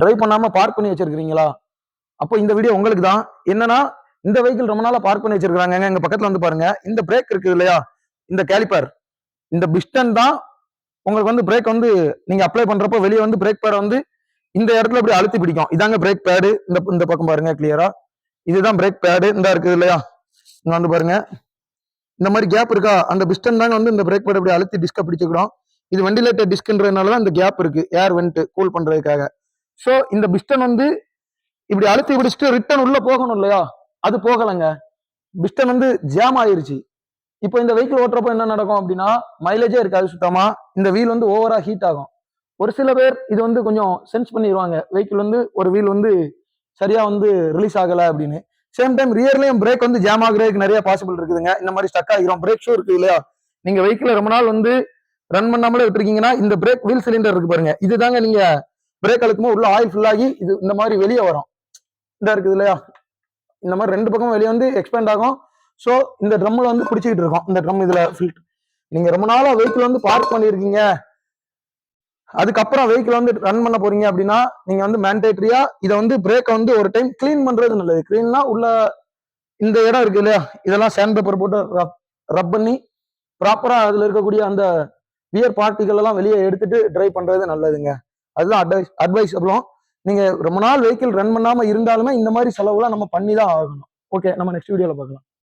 Drive பண்ணாம park பண்ணி வச்சிருக்கீங்களா அப்போ இந்த வீடியோ உங்களுக்கு தான் என்னன்னா இந்த வெஹிக்கிள் ரொம்ப நாளா பார்க் பண்ணி வச்சிருக்காங்க எங்க பக்கத்துல வந்து பாருங்க. இந்த பிரேக் இருக்குது இல்லையா? இந்த கேலிப்பர் இந்த பிஸ்டன் தான் உங்களுக்கு வந்து பிரேக் வந்து நீங்க அப்ளை பண்றப்போ வெளியே வந்து பிரேக் பேடை வந்து இந்த இடத்துல இப்படி அழுத்தி பிடிக்கும். இதாங்க பிரேக் பேடு இந்த இந்த பக்கம் பாருங்க கிளியரா இதுதான் பிரேக் பேடு இந்த இருக்குது இல்லையா? இங்க வந்து பாருங்க. இந்த மாதிரி கேப் இருக்கா? அந்த பிஸ்டன் தாங்க வந்து இந்த பிரேக் பேட் இப்படி அழுத்தி டிஸ்க பிடிச்சுக்கிறோம். இது வெண்டிலேட்டர் டிஸ்க்ன்றதுனால தான் இந்த கேப் இருக்கு ஏர் வெண்ட் கூல் பண்றதுக்காக. ஸோ இந்த பிஸ்டன் வந்து இப்படி அழுத்தி பிடிச்சிட்டு ரிட்டர்ன் உள்ள போகணும் இல்லையா? அது போகலைங்க. பிஸ்டன் வந்து ஜாம் ஆயிருச்சு. இப்போ இந்த வெஹிக்கிள் ஓட்டுறப்போ என்ன நடக்கும் அப்படின்னா மைலேஜே இருக்காது சுத்தமா. இந்த வீல் வந்து ஓவரா ஹீட் ஆகும். ஒரு சில பேர் இது வந்து கொஞ்சம் சென்ஸ் பண்ணிடுவாங்க வெஹிக்கிள் வந்து ஒரு வீல் வந்து சரியா வந்து ரிலீஸ் ஆகலை அப்படின்னு. சேம் டைம் ரியர்லயும் பிரேக் வந்து ஜாம் ஆகுறதுக்கு நிறைய பாசிபிள் இருக்குதுங்க. இந்த மாதிரி ஸ்டக் ஆகிரும். பிரேக் ஷூ இருக்கு இல்லையா? நீங்க வெஹிக்கிள் ரொம்ப நாள் வந்து ரன் பண்ணாமலே விட்டுருக்கீங்கன்னா இந்த பிரேக் வீல் சிலிண்டர் இருக்கு பாருங்க. இதுதாங்க நீங்க பிரேக் அழுத்துமோ உள்ள ஆயில் ஃபுல்லாகி இது இந்த மாதிரி வெளியே வரும். இதா இருக்குது இல்லையா? இந்த மாதிரி ரெண்டு பக்கமும் வெளியே வந்து எக்ஸ்பேண்ட் ஆகும். ஸோ இந்த ட்ரம்ல வந்து பிடிச்சிக்கிட்டு இருக்கோம். இந்த ட்ரம் இதுல ஃபில்ட் நீங்க ரொம்ப நாளா வெஹிக்கிள் வந்து பார்க் பண்ணியிருக்கீங்க. அதுக்கப்புறம் வெஹிக்கிள் வந்து ரன் பண்ண போறீங்க அப்படின்னா நீங்க வந்து மேண்டேட்டரியா இதை வந்து பிரேக்கை வந்து ஒரு டைம் க்ளீன் பண்றது நல்லது. க்ளீன்னா உள்ள இந்த இடம் இருக்கு இல்லையா? இதெல்லாம் சேண்ட் பேப்பர் போட்டு ரப் ரப் பண்ணி ப்ராப்பரா அதுல இருக்கக்கூடிய அந்த வியர் பார்ட்டிகள் எல்லாம் வெளியே எடுத்துட்டு டிரைவ் பண்றது நல்லதுங்க. அதுதான் அட்வைஸ் அட்வைஸபிளும் நீங்க ரொம்ப நாள் வெஹிக்கிள் ரன் பண்ணாம இருந்தாலுமே இந்த மாதிரி செலவுலாம் நம்ம பண்ணி தான் ஆகணும். ஓகே நம்ம நெக்ஸ்ட் வீடியோல பார்க்கலாம்.